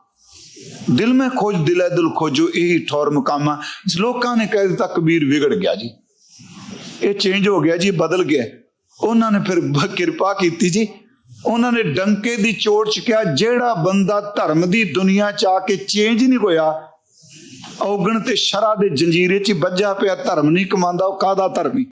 ਦਿਲ ਮੈਂ ਖੋਜ, ਦਿਲੇ ਦਿਲ ਖੋਜੋ, ਇਹੀ ਠੌਰ ਮੁਕਾਮਾ ਇਸ ਲੋਕਾਂ ਨੇ ਕਹਿ ਦਿੱਤਾ, ਕਬੀਰ ਵਿਗੜ ਗਿਆ ਜੀ। ਇਹ ਚੇਂਜ ਹੋ ਗਿਆ ਜੀ ਬਦਲ ਗਿਆ ਉਹਨਾਂ ਨੇ ਫਿਰ ਕਿਰਪਾ ਕੀਤੀ ਜੀ। ਉਹਨਾਂ ਨੇ ਡੰਕੇ ਦੀ ਚੋਟ ਚ ਕਿਹਾ ਜਿਹੜਾ ਬੰਦਾ ਧਰਮ ਦੀ ਦੁਨੀਆ ਚ ਆ ਕੇ ਚੇਂਜ ਨਹੀਂ ਹੋਇਆ, ਔਗਣ ਤੇ ਸ਼ਰਾ ਦੇ ਜੰਜੀਰੇ ਚ ਹੀ ਵੱਜਾ ਪਿਆ, ਧਰਮ ਨਹੀਂ ਕਮਾਉਂਦਾ, ਉਹ ਕਾਦਾ ਧਰਮੀ?